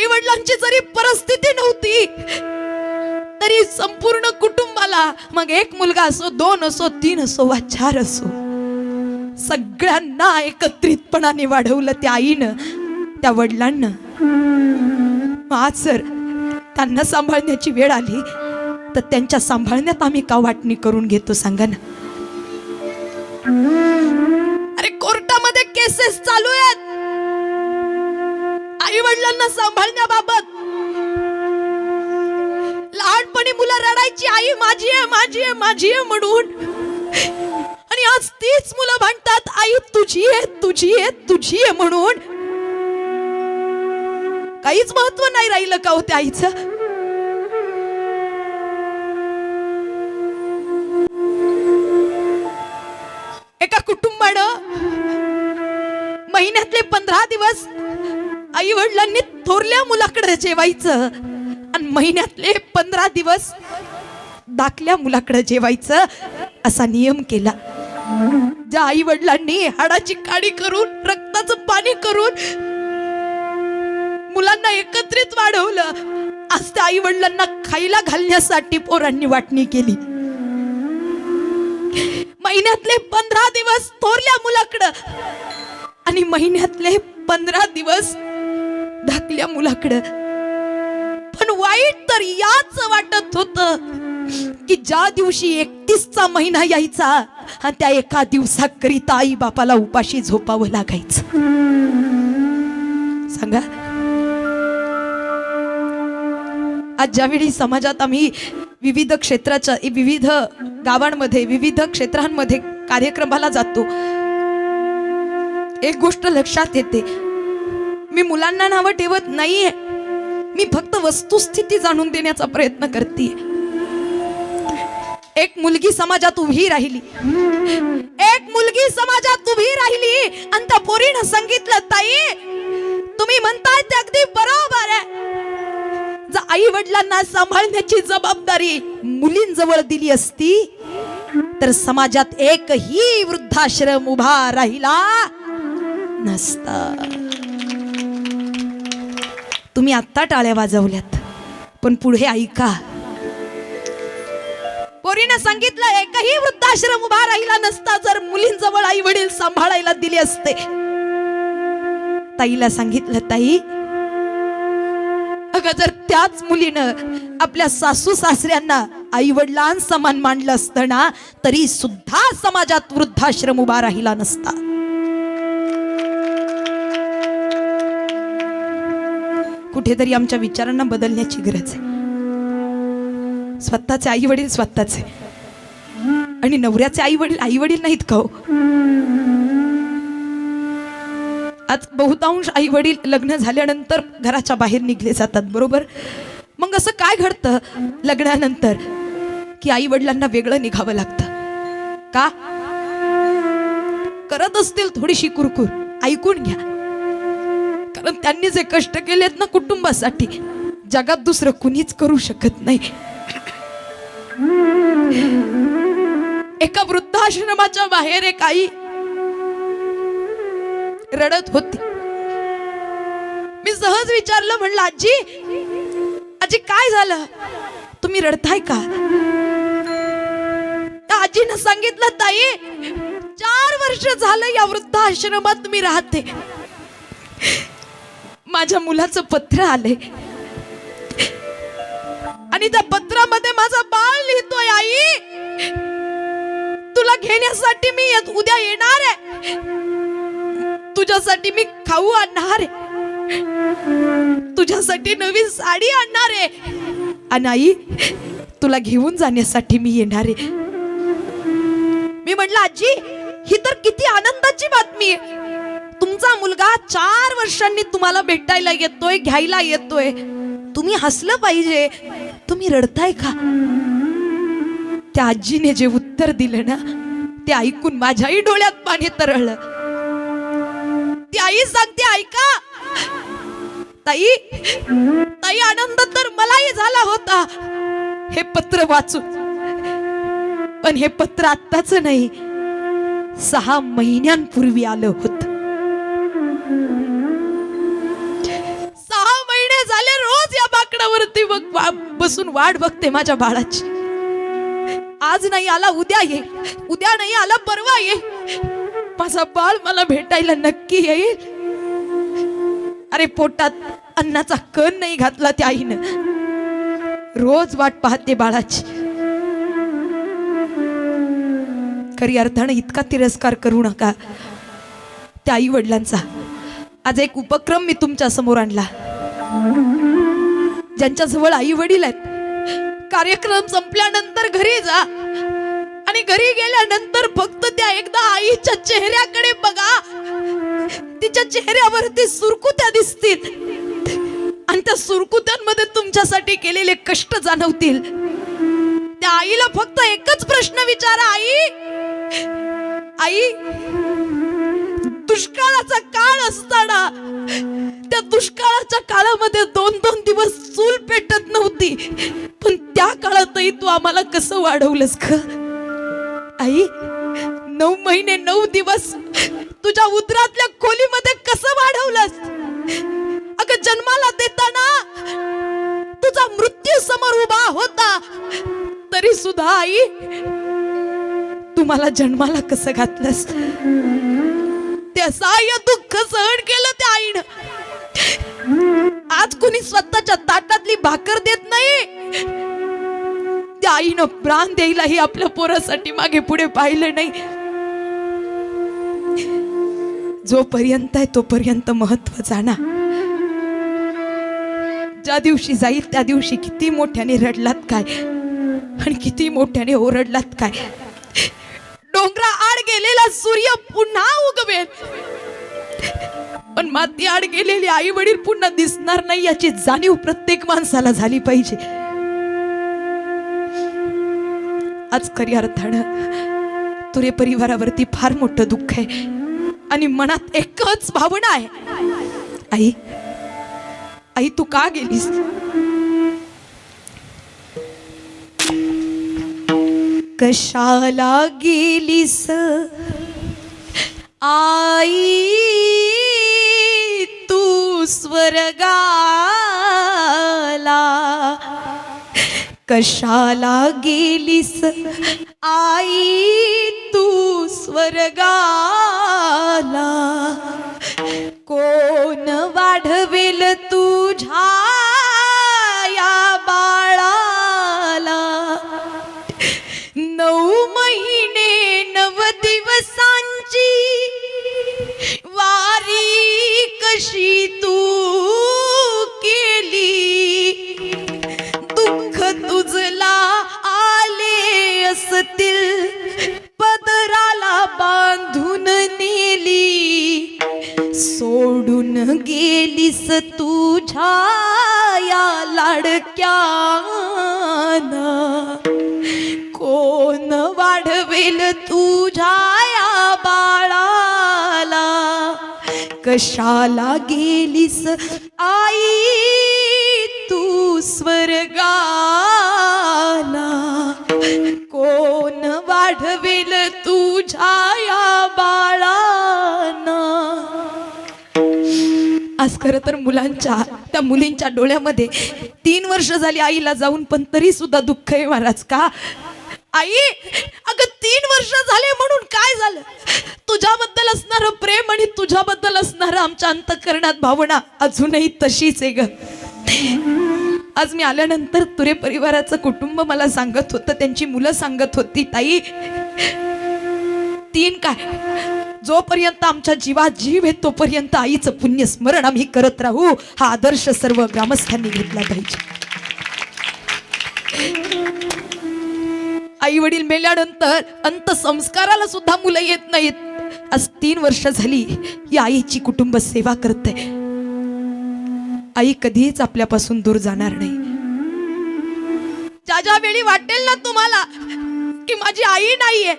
आई वडिलांची जरी परिस्थिती नव्हती तरी संपूर्ण कुटुंबाला मग एक मुलगा असो दोन असो तीन असो वा चार असो सगळ्यांना एकत्रितपणाने वाढवलं त्या आईनं त्या वडिलांना. आज जर त्यांना सांभाळण्याची वेळ आली तर त्यांच्या सांभाळण्यात आम्ही का वाटणी करून घेतो सांगा ना? अरे कोर्टामध्ये केसेस चालू आहेत. वडिलांना सांभाळण्याबाबत. लहानपणी मुलं रडायची आई माझी आहे माझी आहे माझी आहे म्हणून. आणि आज तीच मुलं म्हणतात आई तुझी आहे तुझी आहे तुझी आहे म्हणून. काहीच महत्त्व नाही राहिलं का हो त्या आईचं? एका कुटुंबानं महिन्यातले पंधरा दिवस आई वडिलांनी थोरल्या मुलाकडे जेवायचं. आणि महिन्यातले पंधरा दिवस दाखल्या मुलाकडे जेवायचं. असा नियम केला. ज्या आई वडिलांनी हाडाची काडी करून रक्ताचं पाणी करून मुलांना एकत्रित वाढवलं आज त्या आई वडिलांना खायला घालण्यासाठी पोरांनी वाटणी केली. महिन्यातले पंधरा दिवस थोरल्या मुलाकडं आणि महिन्यातले पंधरा दिवस धाकल्या मुलाकडं. पण वाईट तर याच वाटत होत की ज्या दिवशी एकतीसचा महिना यायचा आणि त्या एका दिवसाकरिता आई बापाला उपाशी झोपावं लागायचं. सांगा? आज ज्यावेळी समाजात आम्ही विविध क्षेत्राच्या विविध गावांमध्ये विविध क्षेत्रांमध्ये कार्यक्रमाला जातो एक गोष्ट लक्षात येते. मी मुलांना नावं ठेवत नाहीये. मी फक्त वस्तुस्थिती जाणून देण्याचा प्रयत्न करते एक मुलगी समाजात उभी राहिली. एक मुलगी समाजात उभी राहिली आणि त्या पोरीनं सांगितलं ताई तुम्ही म्हणताय ते अगदी बरोबर आहे. जर आई वडिलांना सांभाळण्याची जबाबदारी मुलींजवळ दिली असती तर समाजात एकही वृद्धाश्रम उभा राहिला नसता. तुम्ही आत्ता टाळ्या वाजवल्यात. पण पुढे ऐका. पोरीनं सांगितलं एकही वृद्धाश्रम उभा राहिला नसता जर मुलींजवळ आई वडील सांभाळायला दिले असते. ताईला सांगितलं ताई अगं जर त्याच मुलीनं आपल्या सासू सासऱ्यांना आई वडिलां समान मांडलं असतं ना तरी सुद्धा समाजात वृद्धाश्रम उभा राहिला नसता. कुठेतरी आमच्या विचारांना बदलण्याची गरज आहे. स्वतःचे आई वडील स्वतःचे आणि नवऱ्याचे आई वडील आई वडील नाहीत का हो? आज बहुतांश आई वडील लग्न झाल्यानंतर घराच्या बाहेर निघले जातात बरोबर? मग असं काय घडतं लग्नानंतर? की आई वडिलांना वेगळं निघावं लागतं. का? करत असतील थोडीशी कुरकुर. ऐकून घ्या. कारण त्यांनी जे कष्ट केलेत ना कुटुंबासाठी जगात दुसरं कुणीच करू शकत नाही. एका वृद्धाश्रमाच्या बाहेर एक आई रडत होती. मी सहज विचारलं म्हणलं आजी आजी काय झालं? तुम्ही रडताय का? त्या आजीनं सांगितलं ताई चार वर्ष झालं या वृद्धाश्रमात मी राहते. माझ्या मुलाचं पत्र आलंय. आणि त्या पत्रामध्ये माझा बाळ लिहितोय आई. तुला घेण्यासाठी मी येत- उद्या येणार आहे. तुझ्यासाठी मी खाऊ आणणार आहे. तुझ्यासाठी नवीन साडी आणणार आहे. आणि आई तुला घेऊन जाण्यासाठी मी येणार आहे. मी म्हटलं आजी ही तर किती आनंदाची बातमी आहे. तुमचा मुलगा चार वर्षांनी तुम्हाला भेटायला येतोय घ्यायला येतोय. तुम्ही हसलं पाहिजे. तुम्ही रडताय का? त्या आजीने जे उत्तर दिलं ना ते ऐकून माझ्याही डोळ्यात पाणी तरळलं. ती आई सांगते ऐका ताई ताई आनंद तर मलाही झाला होता. हे पत्र वाचून. पण हे पत्र आत्ताच नाही सहा महिन्यांपूर्वी आलं होतं. बघ बसून वाट बघते माझ्या बाळाची. आज नाही आला उद्या ये उद्या नाही आला परवा ये माझा बाळ मला भेटायला नक्की येईल. अरे पोटात अन्नाचा कण नाही घातला त्या आईनं. रोज वाट पाहते बाळाची. खरी अर्थानं इतका तिरस्कार करू नका. त्या आई वडिलांचा आज एक उपक्रम मी तुमच्यासमोर आणला. ज्यांच्याजवळ आई वडील आहेत. कार्यक्रम संपल्यानंतर घरी जा. आणि घरी गेल्यानंतर फक्त त्या एकदा आईच्या चेहऱ्याकडे बघा. तिच्या चेहऱ्यावरती सुरकुत्या दिसतील. आणि त्या सुरकुत्यांमध्ये तुमच्यासाठी केलेले कष्ट जाणवतील. त्या आईला फक्त एकच प्रश्न विचारा आई. आई दुष्काळाचा काळ असताना त्या दुष्काळाच्या काळामध्ये दोन दोन दिवस चूल पेटत नव्हती. पण त्या काळातही तू आम्हाला कसं वाढवलंस ग? आई नऊ महिने नऊ दिवस तुझ्या उदरातल्या खोलीमध्ये कसं वाढवलंस? अगं जन्माला देताना तुझा मृत्यू समोर उभा होता. तरी सुद्धा आई तू मला जन्माला कसं घातलंस? ते असहाय्य दुःख सहन केलं त्या आईनं. आज कुणी स्वतःच्या ताटातली भाकर देत नाही त्या आईनं प्राण द्यायलाही आपल्या पोरासाठी मागे पुढे पाहिलं नाही. जोपर्यंत आहे तोपर्यंत महत्त्व जाणा. ज्या दिवशी जाईल त्या दिवशी किती मोठ्याने रडलात काय? आणि किती मोठ्याने ओरडलात काय? डोंगरा आड गेलेला सूर्य पुन्हा उगवेल. पण माती आड गेलेली आई वडील पुन्हा दिसणार नाही याची जाणीव प्रत्येक माणसाला झाली पाहिजे. आज खरी अर्थानं तुरे परिवारावरती फार मोठं दुःख आहे आणि मनात एकच भावना आहे. आई आई तू का गेलीस? कशाला गेलीस? आई तू स्वर्गाला कशाला गेलीस? आई तू स्वर्गाला तुझ्या या लाडक्याना कोण वाढवेल तुझ्या या बाळाला? कशाला गेलीस आई तू स्वर्गाला? कोण वाढवेल तुझ्या या बाळा खर तर मुलांच्या त्या मुलींच्या डोळ्यामध्ये तीन वर्ष झाली आईला जाऊन पण तरी सुद्धा दुःख आहे महाराज का? आई अगं तीन वर्ष झाले म्हणून काय झालं? तुझ्याबद्दल असणारं प्रेम आणि तुझ्याबद्दल असणारं आमच्या अंतकरणात भावना अजूनही तशीच आहे ग. आज मी आल्यानंतर तुरे परिवाराचं कुटुंब मला सांगत होतं त्यांची मुलं सांगत होती ताई तीन काय? जोपर्यंत आमच्या जीवात जीव आहे तोपर्यंत आईचं पुण्य स्मरण आम्ही करत राहू. हा आदर्श सर्व ग्रामस्थांनी घेतला पाहिजे. आई वडील मेल्यानंतर अंतसंस्काराला सुद्धा मुलं येत नाहीत. आज तीन वर्ष झाली ही आईची कुटुंब सेवा करते आई कधीच आपल्यापासून दूर जाणार नाही. ज्या ज्या वेळी वाटेल ना तुम्हाला की माझी आई नाहीये.